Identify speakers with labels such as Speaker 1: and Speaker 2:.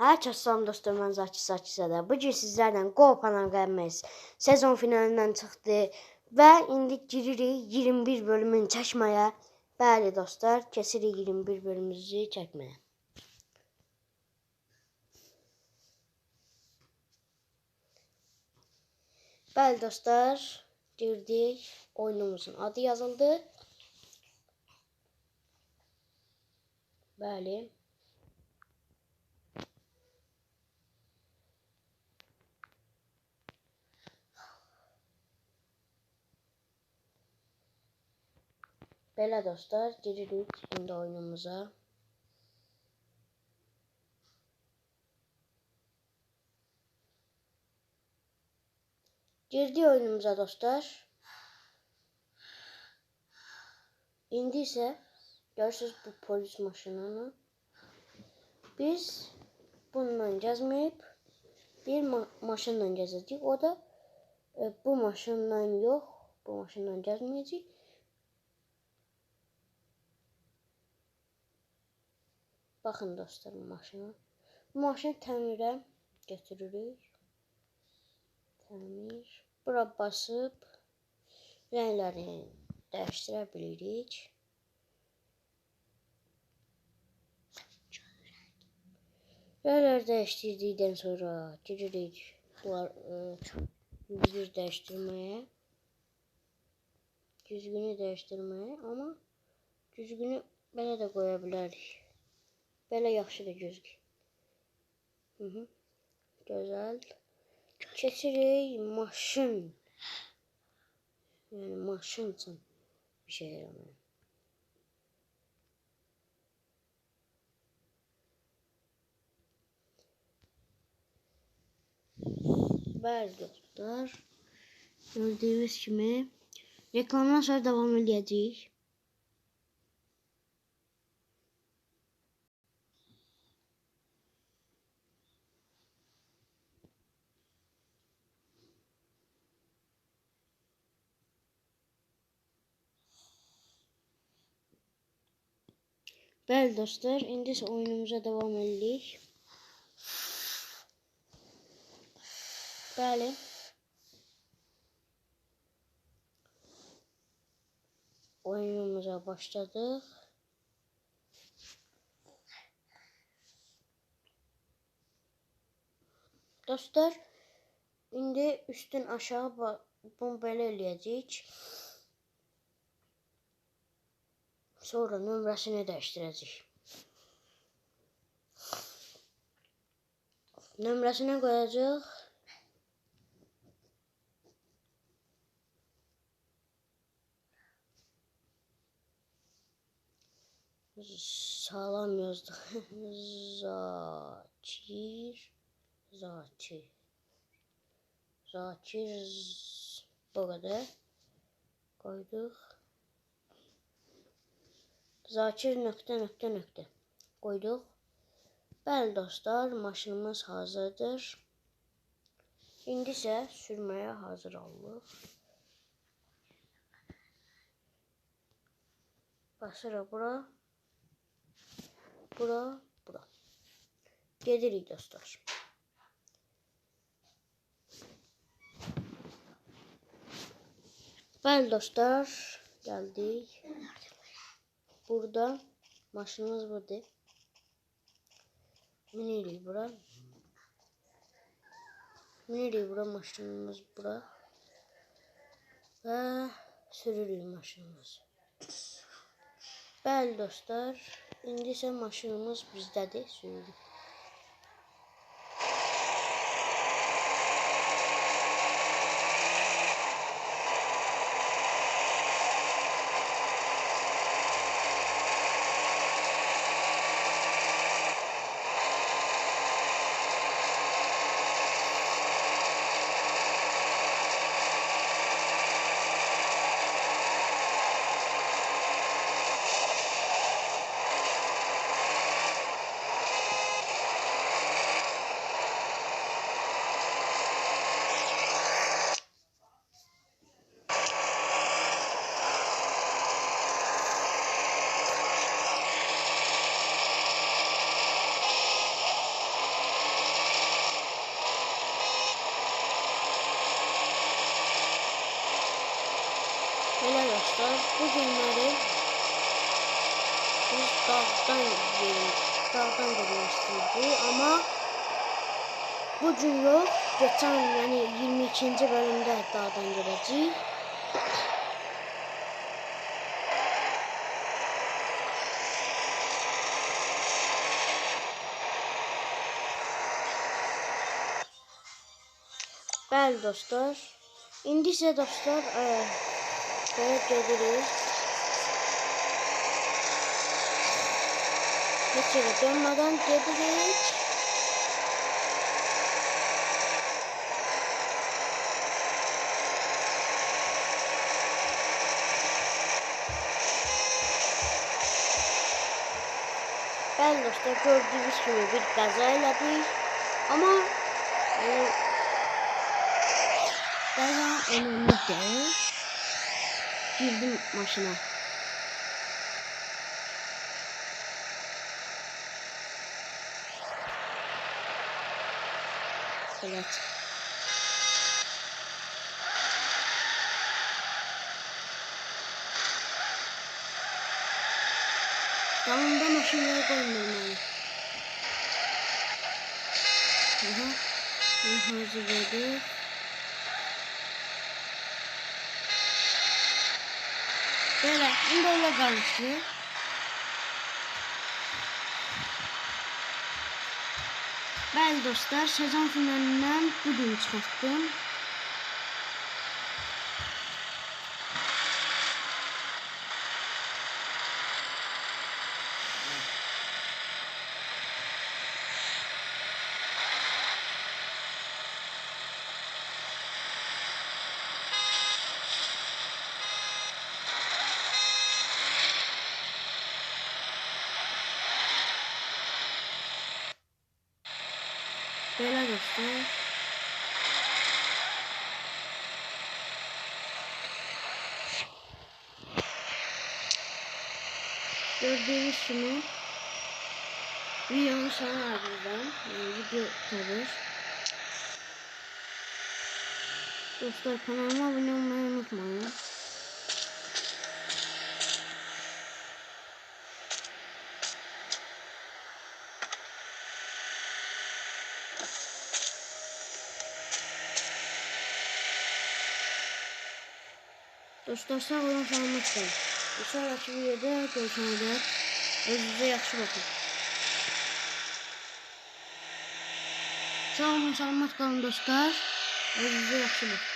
Speaker 1: Hər kəs salam dostlar, mən Zaki Sakizədə. Bu gün sizlərlə Go Panam sezon finalindən çıxdı və indi giririk 21 bölümün çəkməyə. Bəli dostlar, kəsirik 21 bölümümüzü çəkməyə. Bəli dostlar, girdik. Oyunumuzun adı yazıldı. Bəli. Belə dostlar, giririk indi oyunumuza. Girdi oyunumuza dostlar. İndi isə görürsüz bu polis maşınını. Biz bununla gəzməyib bir ma maşınla gəzəcəyik. O da e, bu maşınla yox, bu maşınla gəzməyəcəyik. Bakın dostlar maşına. Bu maşını təmirə götürürük. Təmir. Bura basıb rənglərini dəyişdirə bilirik. Rənglər dəyişdirdikdən sonra giririk bunlar yüzgür e, dəyişdirməyə. Güzgünü dəyişdirməyə, amma güzgünü belə də qoya bilərik. Belə yaxşıdır gözlük. Hı -hı. Gözəl. Keçirik maşın. Yəni maşın üçün bir şey yaramıyor. Bəli dostlar. Gördüyünüz kimi reklamdan sonra davam edəcəyik. Bəli dostlar, indi oyunumuza davam edirik. Bəli. Oyunumuza başladıq. Dostlar, indi üstün aşağı bunu belə eləyəcəyik. Sonra nömrəsini dəyişdirəcək. Nömrəsini qoyacaq. Sağlam yazdık. Zakir. Zakir. Zakir. Bu kadar. Koyduk. Zakir nöqtə nöqtə nöqtə qoyduq. Bəli dostlar, maşınımız hazırdır. İndi isə sürməyə hazır olduq. Basırıq bura. Bura, bura. Gedirik dostlar. Bəli dostlar, gəldik. Burada maşınımız burada. Minili bura. Minili bura maşınımız bura. Ve sürürük maşınımız. Bəli dostlar, indi isə maşınımız bizdədir, sürürük. Dostlar. Bu günleri biz dağdan yerim, dağdan gelmiştik ama bugün yok. Geçen yani 22. bölümde dağdan geleceğiz. Bəli dostlar. İndi isə dostlar, ə, belə gedirik. Heç yerə dönmədən gedirik. Bəli dostlar, gördüyünüz kimi bir qəza elədik. Amma yəni Qəza önəmli deyil. Girdim maşına. Evet. Yanımda maşinleri koymuyorum yani. Aha. Bunu hazırladık. Böyle, kalmıştı. Bəli dostlar, sezon finalindən bu gün Belə dostlar. Gördüğünüz kimi videonun sonu ardından yani video kalır. Dostlar kanalıma abone olmayı unutmayın. Dostlar sağ olun sağlık olun. Bir sonraki videoda görüşene dek özünüze yaxşı bakın. Sağ olun sağlık olun dostlar. Özünüze yaxşı bakın.